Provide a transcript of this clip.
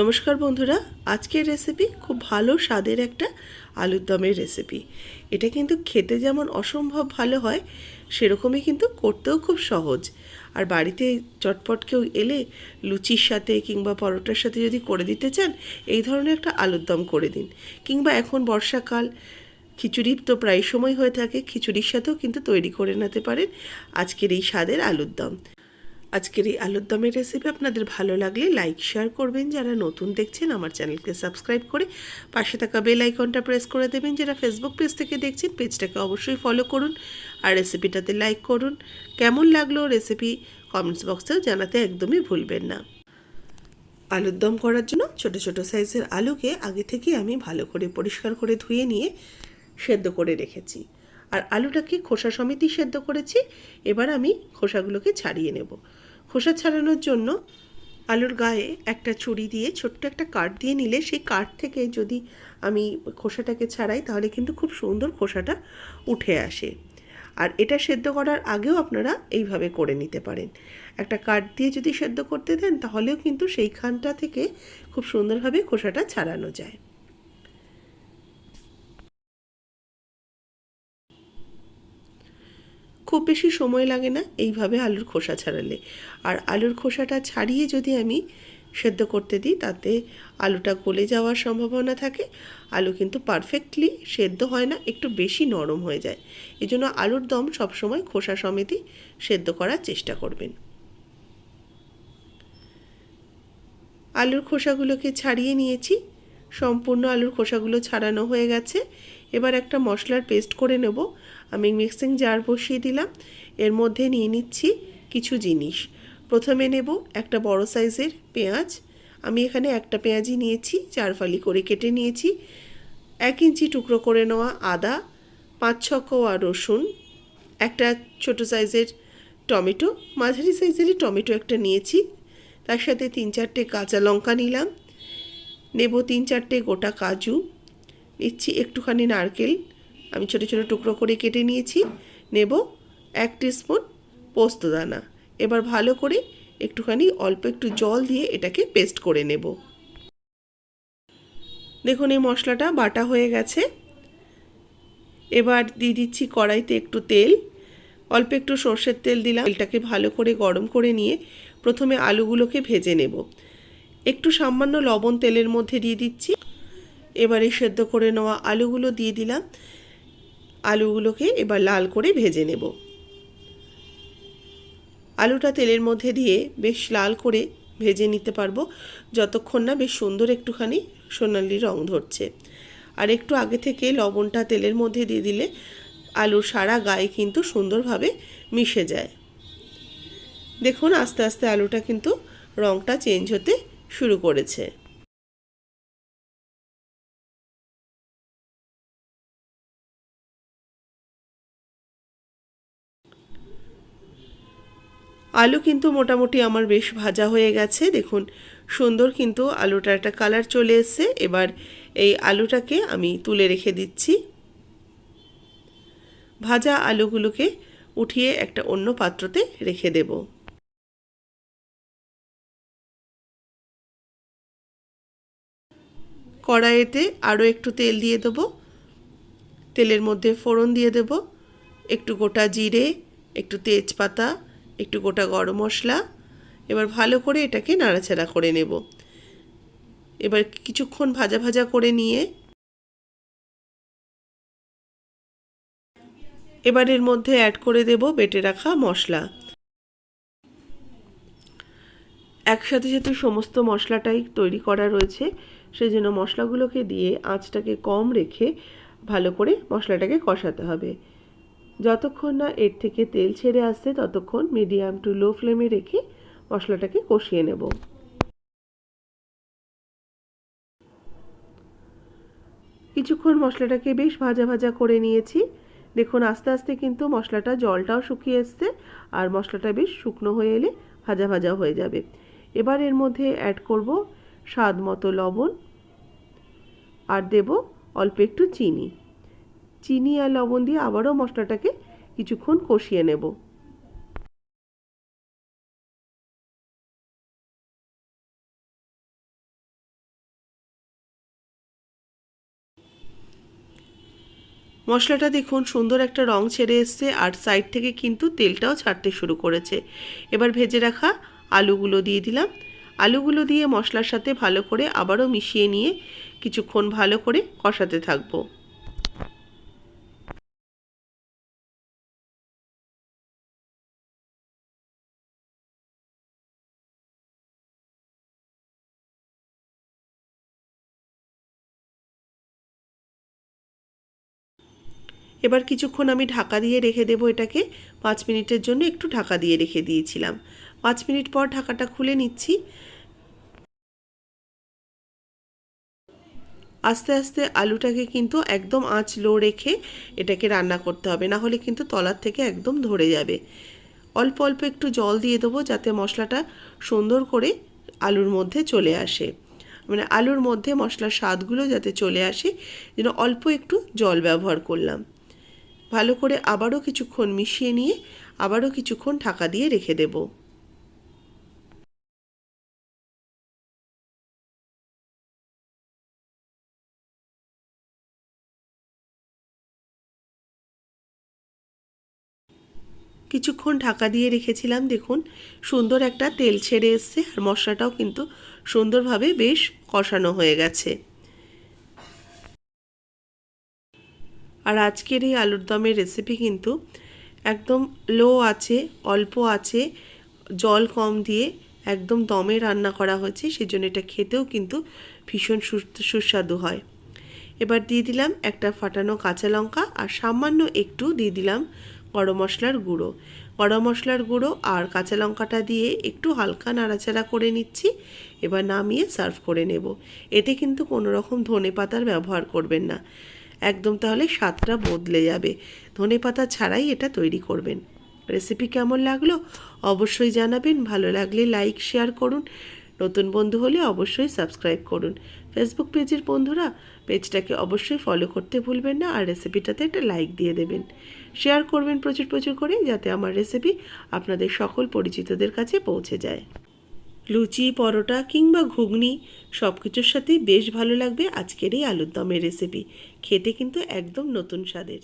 নমস্কার বন্ধুরা, আজকের রেসিপি খুব ভালো স্বাদের একটা আলুর দমের রেসিপি এটা কিন্তু খেতে যেমন অসম্ভব ভালো হয়, সেরকমই কিন্তু করতেও খুব সহজ। আর বাড়িতে চটপট কেউ এলে লুচির সাথে কিংবা পরোটার সাথে যদি করে দিতে চান, এই ধরনের একটা আলুর দম করে দিন। কিংবা এখন বর্ষাকাল খিচুড়ি তো প্রায় সময় হয়ে থাকে, খিচুড়ির সাথেও কিন্তু তৈরি করে নিতে পারেন আজকের এই স্বাদের আলুর দম। আজকের এই আলুর দমের রেসিপি আপনাদের ভালো লাগলে লাইক শেয়ার করবেন। যারা নতুন দেখছেন, আমার চ্যানেলকে সাবস্ক্রাইব করে পাশে থাকা বেল আইকনটা প্রেস করে দেবেন। যারা ফেসবুক পেজ থেকে দেখছেন পেজটাকে অবশ্যই ফলো করুন আর রেসিপিটাতে লাইক করুন। কেমন লাগল রেসিপি কমেন্টস বক্সেও জানাতে একদমই ভুলবেন না। আলুর দম করার জন্য ছোট ছোট সাইজের আলুকে আগে থেকে আমি ভালো করে পরিষ্কার করে ধুয়ে নিয়ে সেদ্ধ করে রেখেছি। আর আলুটাকে খোসা সমেতই সেদ্ধ করেছি। এবার আমি খোসাগুলোকে ছাড়িয়ে নেব। খোসা ছাড়ানোর জন্য আলুর গায়ে একটা ছুরি দিয়ে ছোট্ট একটা কাঠ দিয়ে নিলে সেই কাঠ থেকে যদি আমি খোসাটাকে ছাড়াই, তাহলে কিন্তু খুব সুন্দর খোসাটা উঠে আসে। আর এটা সেদ্ধ করার আগেও আপনারা এইভাবে করে নিতে পারেন। একটা কাঠ দিয়ে যদি সেদ্ধ করতে দেন, তাহলেও কিন্তু সেইখানটা থেকে খুব সুন্দরভাবে খোসাটা ছাড়ানো যায়। খুব বেশি সময় লাগে না এইভাবে আলুর খোসা ছাড়ালে। আর আলুর খোসাটা ছাড়িয়ে যদি আমি সেদ্ধ করতে দিই, তাতে আলুটা গলে যাওয়ার সম্ভাবনা থাকে। আলু কিন্তু পারফেক্টলি সেদ্ধ হয় না, একটু বেশি নরম হয়ে যায়। এই জন্য আলুর দম সবসময় খোসা সমেতই সেদ্ধ করার চেষ্টা করবেন। আলুর খোসাগুলোকে ছাড়িয়ে নিয়েছি। সম্পূর্ণ আলুর খোসাগুলো ছাড়ানো হয়ে গেছে। এবার একটা মশলার পেস্ট করে নেব। আমি মিক্সিং জার বসিয়ে দিলাম। এর মধ্যে নিয়ে নিচ্ছি কিছু জিনিস। প্রথমে নেব একটা বড় সাইজের পেঁয়াজ। আমি এখানে একটা পেঁয়াজই নিয়েছি চার ফালি করে কেটে নিয়েছি। এক ইঞ্চি টুকরো করে নেওয়া আদা, পাঁচ ছ কোয়া রসুন, একটা ছোট সাইজের টমেটো, মাঝারি সাইজেরই টমেটো একটা নিয়েছি। তার সাথে তিন চারটে কাঁচা লঙ্কা নিলাম। নেব তিন চারটে গোটা কাজু। নিচ্ছি একটুখানি নারকেল। আমি ছোটো ছোটো টুকরো করে কেটে নিয়েছি। নেব এক স্পুন পোস্তদানা এবার ভালো করে একটুখানি অল্প একটু জল দিয়ে এটাকে পেস্ট করে নেব। দেখুন, এই মশলাটা বাটা হয়ে গেছে। এবার দিয়ে দিচ্ছি কড়াইতে একটু তেল। অল্প একটু সর্ষের তেল দিলাম। তেলটাকে ভালো করে গরম করে নিয়ে প্রথমে আলুগুলোকে ভেজে নেব। একটু সামান্য লবণ তেলের মধ্যে দিয়ে দিচ্ছি। এবারে সেদ্ধ করে নেওয়া আলুগুলো দিয়ে দিলাম। আলুগুলোকে এবার লাল করে ভেজে নেব। আলুটা তেলের মধ্যে দিয়ে বেশ লাল করে ভেজে নিতে পারব। যতক্ষণ না বেশ সুন্দর একটুখানি সোনালি রং ধরছে। আর একটু আগে থেকে লবণটা তেলের মধ্যে দিয়ে দিলে আলুর সারা গায়ে কিন্তু সুন্দরভাবে মিশে যায়। দেখুন, আস্তে আস্তে আলুটা কিন্তু রংটা চেঞ্জ হতে শুরু করেছে। আলু কিন্তু মোটামুটি আমার বেশ ভাজা হয়ে গেছে। দেখুন, সুন্দর কিন্তু আলুটা একটা কালার চলে এসছে। এবার এই আলুটাকে আমি তুলে রেখে দিচ্ছি। ভাজা আলুগুলোকে উঠিয়ে একটা অন্য পাত্রতে রেখে দেব। কড়াইতে আরও একটু তেল দিয়ে দেবো। তেলের মধ্যে ফোড়ন দিয়ে দেব। একটু গোটা জিরে, একটু তেজপাতা একটু গোটা গরম মশলা, এবার ভালো করে এটাকে নাড়াচাড়া করে নেব। এবার কিছুক্ষণ ভাজা ভাজা করে নিয়ে এবার এর মধ্যে অ্যাড করে দেব বেটে রাখা মশলা। একসাথে যেহেতু সমস্ত মশলাটাই তৈরি করা রয়েছে সেই জন্য মশলাগুলোকে দিয়ে আঁচটাকে কম রেখে ভালো করে মশলাটাকে কষাতে হবে। যতক্ষণ না এর থেকে তেল ছেড়ে আসছে, ততক্ষণ মিডিয়াম টু লো ফ্লেমে রেখে মশলাটাকে কষিয়ে নেব। কিছুক্ষণ মশলাটাকে বেশ ভাজা ভাজা করে নিয়েছি। দেখুন, আস্তে আস্তে কিন্তু মশলাটা জলটাও শুকিয়ে এসছে আর মশলাটা বেশ শুকনো হয়ে এলে ভাজা ভাজা হয়ে যাবে। এবার এর মধ্যে অ্যাড করব স্বাদ মতো লবণ আর দেব অল্প একটু চিনি। চিনি আর লবণ দিয়ে আবারও মশলাটাকে কিছুক্ষণ কষিয়ে নেব। মশলাটা দেখুন, সুন্দর একটা রং ছেড়ে এসছে আর সাইড থেকে কিন্তু তেলটাও ছাড়তে শুরু করেছে। এবার ভেজে রাখা আলুগুলো দিয়ে দিলাম। আলুগুলো দিয়ে মশলার সাথে ভালো করে আবারও মিশিয়ে নিয়ে কিছুক্ষণ ভালো করে কষাতে থাকব। এবার কিছুক্ষণ আমি ঢাকা দিয়ে রেখে দেবো এটাকে। পাঁচ মিনিটের জন্য একটু ঢাকা দিয়ে রেখে দিয়েছিলাম। পাঁচ মিনিট পর ঢাকাটা খুলে নিচ্ছি। আস্তে আস্তে আলুটাকে কিন্তু একদম আঁচ লো রেখে এটাকে রান্না করতে হবে, না হলে কিন্তু তলার থেকে একদম ধরে যাবে। অল্প অল্প একটু জল দিয়ে দেবো যাতে মশলাটা সুন্দর করে আলুর মধ্যে চলে আসে। মানে আলুর মধ্যে মশলার স্বাদগুলো যাতে চলে আসে, যেন অল্প একটু জল ব্যবহার করলাম। ভালো করে আবারও কিছুক্ষণ মিশিয়ে নিয়ে আবারও কিছুক্ষণ ঢাকা দিয়ে রেখে দেব। কিছুক্ষণ ঢাকা দিয়ে রেখেছিলাম, দেখুন, সুন্দর একটা তেল ছেড়ে এসছে আর মশলাটাও কিন্তু সুন্দরভাবে বেশ কষানো হয়ে গেছে। আর আজকের এই আলুর দমের রেসিপি কিন্তু একদম লো আছে, অল্প আছে, জল কম দিয়ে একদম দমে রান্না করা হয়েছে, সেজন্য এটা খেতেও কিন্তু ভীষণ সুস্বাদু হয়। এবার দিয়ে দিলাম একটা ফাটানো কাঁচা লঙ্কা আর সামান্য একটু দিয়ে দিলাম গরম মশলার গুঁড়ো। গরম মশলার গুঁড়ো আর কাঁচা লঙ্কাটা দিয়ে একটু হালকা নাড়াচাড়া করে নিচ্ছি, এবার নামিয়ে সার্ভ করে নেব। এতে কিন্তু কোনো রকম ধনে পাতার ব্যবহার করবেন না। একদম তাহলে স্বাদটা বদলে যাবে। ধনে পাতা ছাড়াই এটা তৈরি করবেন। রেসিপি কেমন লাগল অবশ্যই জানাবেন। ভালো লাগলে লাইক, শেয়ার করুন। নতুন বন্ধু হলে অবশ্যই সাবস্ক্রাইব করুন। ফেসবুক পেজের বন্ধুরা পেজটাকে অবশ্যই ফলো করতে ভুলবেন না আর রেসিপিটাতে একটা লাইক দিয়ে দেবেন। শেয়ার করবেন প্রচুর প্রচুর করে যাতে আমার রেসিপি আপনাদের সকল পরিচিতদের কাছে পৌঁছে যায়। লুচি, পরোটা কিংবা ঘুগনি সব কিছুর সাথেই বেশ ভালো লাগবে আজকের এই আলুর দমের রেসিপি খেতে কিন্তু একদম নতুন স্বাদের।